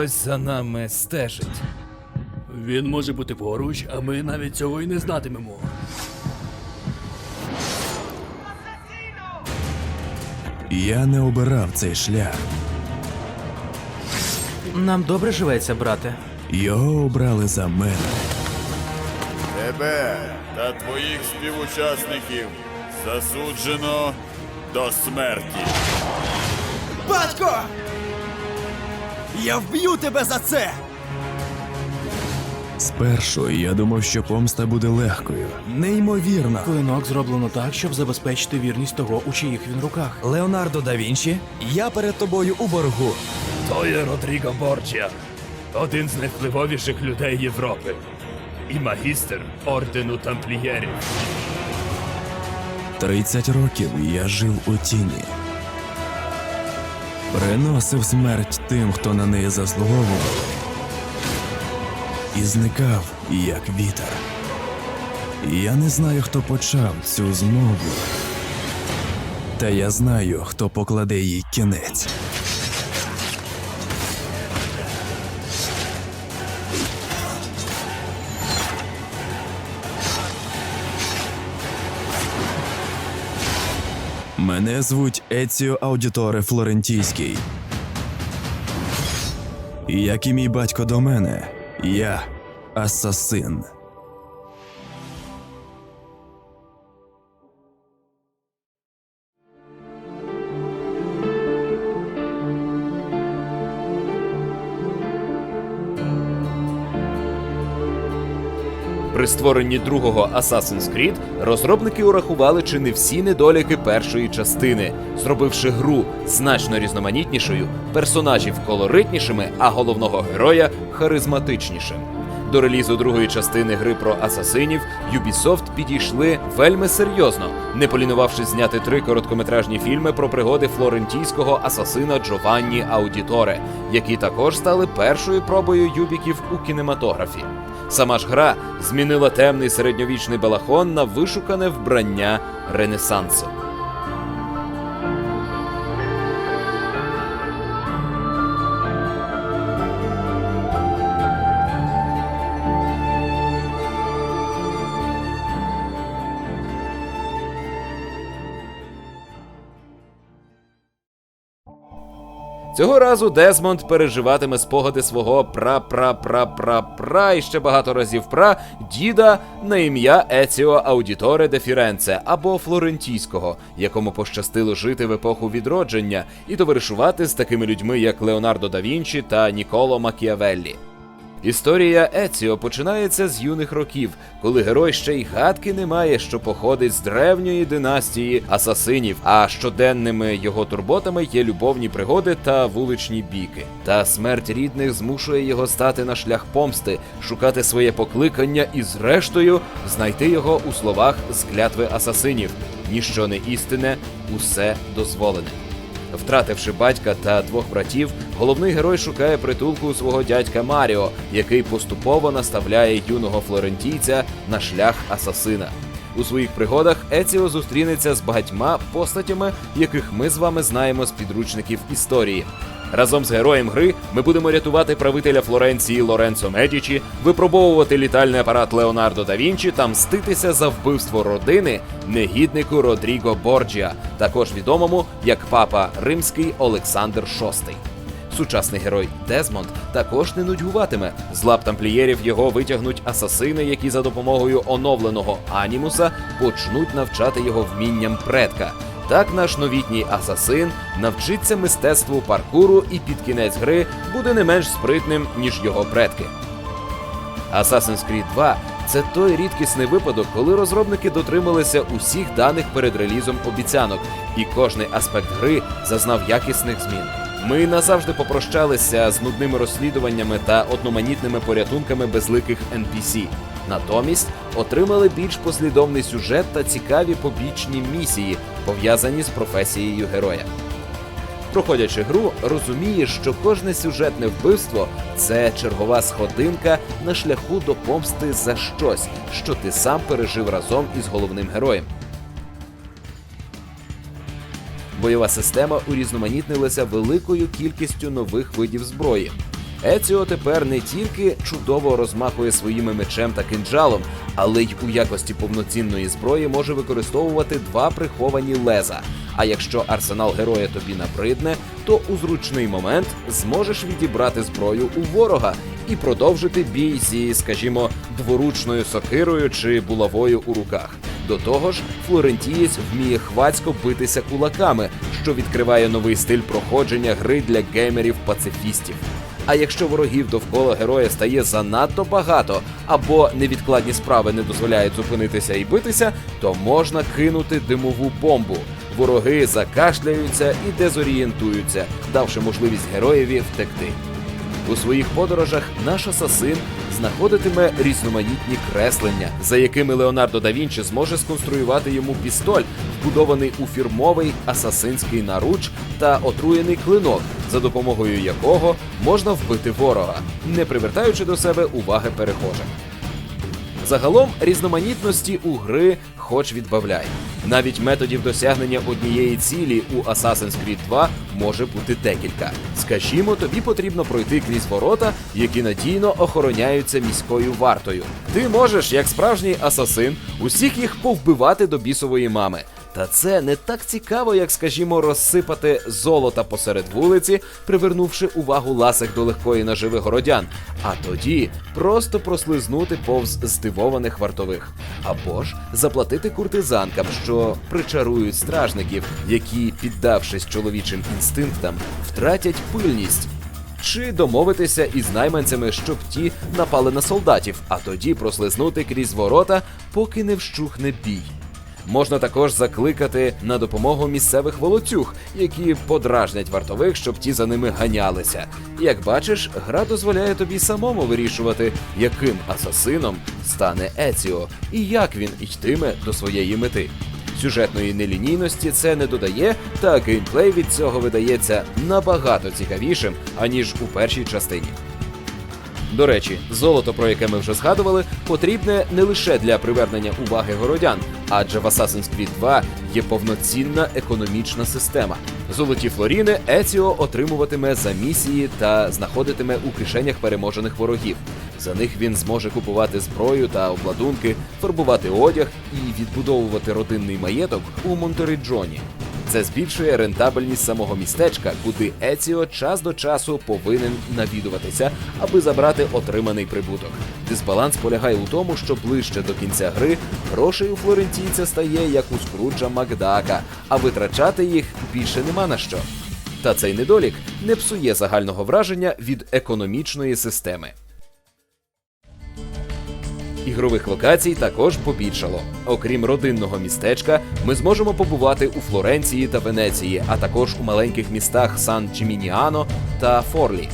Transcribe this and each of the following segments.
Хтось за нами стежить. Він може бути поруч, а ми навіть цього і не знатимемо. Я не обирав цей шлях. Нам добре живеться, брате. Його обрали за мене. Тебе та твоїх співучасників засуджено до смерті. Батько! Я вб'ю тебе за це! Спершу я думав, що помста буде легкою, неймовірно. Клинок зроблено так, щоб забезпечити вірність того, у чиїх він руках. Леонардо да Вінчі, я перед тобою у боргу. То є Родріго Борджіа, один з найвпливовіших людей Європи. І магістр ордену тамплієрів. 30 років я жив у тіні. Приносив смерть тим, хто на неї заслуговував. І зникав, як вітер. Я не знаю, хто почав цю змову. Та я знаю, хто покладе їй кінець. Мене звуть Еціо Аудіторе Флорентійський. Як і мій батько до мене, я асасин. При створенні другого Assassin's Creed розробники урахували чи не всі недоліки першої частини, зробивши гру значно різноманітнішою, персонажів колоритнішими, а головного героя харизматичнішим. До релізу другої частини гри про асасинів Ubisoft підійшли вельми серйозно, не полінувавшись зняти три короткометражні фільми про пригоди флорентійського асасина Джованні Аудіторе, які також стали першою пробою юбіків у кінематографі. Сама ж гра змінила темний середньовічний балахон на вишукане вбрання Ренесансу. Цього разу Дезмонд переживатиме спогади свого пра-пра-пра-пра-пра і ще багато разів пра діда на ім'я Еціо Аудіторе де Фіренце або Флорентійського, якому пощастило жити в епоху відродження і товаришувати з такими людьми, як Леонардо да Вінчі та Ніколо Макіавеллі. Історія Еціо починається з юних років, коли герой ще й гадки не має, що походить з древньої династії асасинів, а щоденними його турботами є любовні пригоди та вуличні біки. Та смерть рідних змушує його стати на шлях помсти, шукати своє покликання і, зрештою, знайти його у словах з клятви асасинів: ніщо не істине, усе дозволене. Втративши батька та двох братів, головний герой шукає притулку у свого дядька Маріо, який поступово наставляє юного флорентійця на шлях асасина. У своїх пригодах Еціо зустрінеться з багатьма постатями, яких ми з вами знаємо з підручників історії. Разом з героєм гри ми будемо рятувати правителя Флоренції Лоренцо Медічі, випробовувати літальний апарат Леонардо да Вінчі та мститися за вбивство родини негіднику Родріго Борджіа, також відомому як папа римський Олександр VI. Сучасний герой Дезмонд також не нудьгуватиме. З лап тамплієрів його витягнуть асасини, які за допомогою оновленого анімуса почнуть навчати його вмінням предка. Так наш новітній асасин навчиться мистецтву паркуру і під кінець гри буде не менш спритним, ніж його предки. Assassin's Creed 2 це той рідкісний випадок, коли розробники дотрималися усіх даних перед релізом обіцянок, і кожний аспект гри зазнав якісних змін. Ми назавжди попрощалися з нудними розслідуваннями та одноманітними порятунками безликих NPC. Натомість отримали більш послідовний сюжет та цікаві побічні місії, пов'язані з професією героя. Проходячи гру, розумієш, що кожне сюжетне вбивство це чергова сходинка на шляху до помсти за щось, що ти сам пережив разом із головним героєм. Бойова система урізноманітнилася великою кількістю нових видів зброї. Еціо тепер не тільки чудово розмахує своїми мечем та кинджалом, але й у якості повноцінної зброї може використовувати два приховані леза. А якщо арсенал героя тобі набридне, то у зручний момент зможеш відібрати зброю у ворога і продовжити бій зі, скажімо, дворучною сокирою чи булавою у руках. До того ж, флорентієць вміє хвацько битися кулаками, що відкриває новий стиль проходження гри для геймерів-пацифістів. А якщо ворогів довкола героя стає занадто багато, або невідкладні справи не дозволяють зупинитися і битися, то можна кинути димову бомбу. Вороги закашляються і дезорієнтуються, давши можливість героєві втекти. У своїх подорожах наш асасин знаходитиме різноманітні креслення, за якими Леонардо да Вінчі зможе сконструювати йому пістоль, вбудований у фірмовий асасинський наруч та отруєний клинок, за допомогою якого можна вбити ворога, не привертаючи до себе уваги перехожих. Загалом різноманітності у гри хоч відбавляй. Навіть методів досягнення однієї цілі у Assassin's Creed 2 може бути декілька. Скажімо, тобі потрібно пройти крізь ворота, які надійно охороняються міською вартою. Ти можеш, як справжній асасин, усіх їх повбивати до бісової мами. Та це не так цікаво, як, скажімо, розсипати золота посеред вулиці, привернувши увагу ласих до легкої наживи городян, а тоді просто прослизнути повз здивованих вартових, або ж заплатити куртизанкам, що причарують стражників, які, піддавшись чоловічим інстинктам, втратять пильність. Чи домовитися із найманцями, щоб ті напали на солдатів, а тоді прослизнути крізь ворота, поки не вщухне бій. Можна також закликати на допомогу місцевих волоцюг, які подражнять вартових, щоб ті за ними ганялися. Як бачиш, гра дозволяє тобі самому вирішувати, яким асасином стане Еціо і як він йтиме до своєї мети. Сюжетної нелінійності це не додає, та геймплей від цього видається набагато цікавішим, аніж у першій частині. До речі, золото, про яке ми вже згадували, потрібне не лише для привернення уваги городян, адже в Assassin's Creed 2 є повноцінна економічна система. Золоті флоріни Еціо отримуватиме за місії та знаходитиме у кишенях переможених ворогів. За них він зможе купувати зброю та обладунки, фарбувати одяг і відбудовувати родинний маєток у Монтериджоні. Це збільшує рентабельність самого містечка, куди Еціо час до часу повинен навідуватися, аби забрати отриманий прибуток. Дисбаланс полягає у тому, що ближче до кінця гри грошей у флорентійця стає як у Скруджа Макдака, а витрачати їх більше нема на що. Та цей недолік не псує загального враження від економічної системи. Ігрових локацій також побільшало. Окрім родинного містечка, ми зможемо побувати у Флоренції та Венеції, а також у маленьких містах Сан Чімініано та Форлі.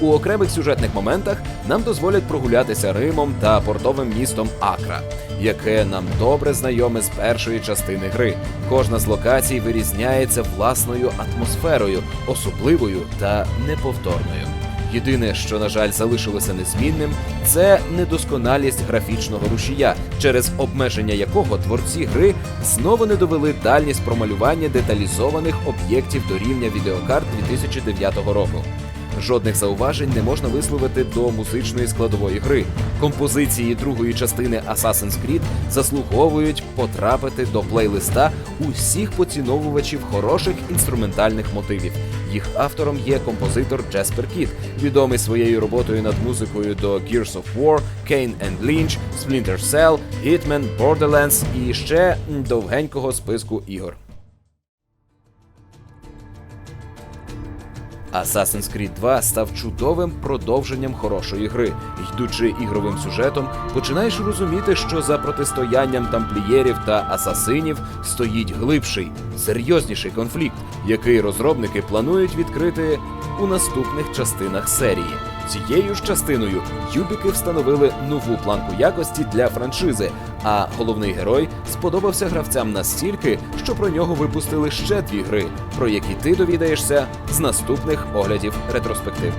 У окремих сюжетних моментах нам дозволять прогулятися Римом та портовим містом Акра, яке нам добре знайоме з першої частини гри. Кожна з локацій вирізняється власною атмосферою, особливою та неповторною. Єдине, що, на жаль, залишилося незмінним, це недосконалість графічного рушія, через обмеження якого творці гри знову не довели дальність промалювання деталізованих об'єктів до рівня відеокарт 2009 року. Жодних зауважень не можна висловити до музичної складової гри. Композиції другої частини Assassin's Creed заслуговують потрапити до плейлиста усіх поціновувачів хороших інструментальних мотивів. Їх автором є композитор Джеспер Кіт, відомий своєю роботою над музикою до Gears of War, Kane and Lynch, Splinter Cell, Hitman, Borderlands і ще довгенького списку ігор. Assassin's Creed 2 став чудовим продовженням хорошої гри. Йдучи ігровим сюжетом, починаєш розуміти, що за протистоянням тамплієрів та асасинів стоїть глибший, серйозніший конфлікт, який розробники планують відкрити у наступних частинах серії. Цією ж частиною юбіки встановили нову планку якості для франшизи, а головний герой сподобався гравцям настільки, що про нього випустили ще дві гри, про які ти довідаєшся з наступних оглядів ретроспектив.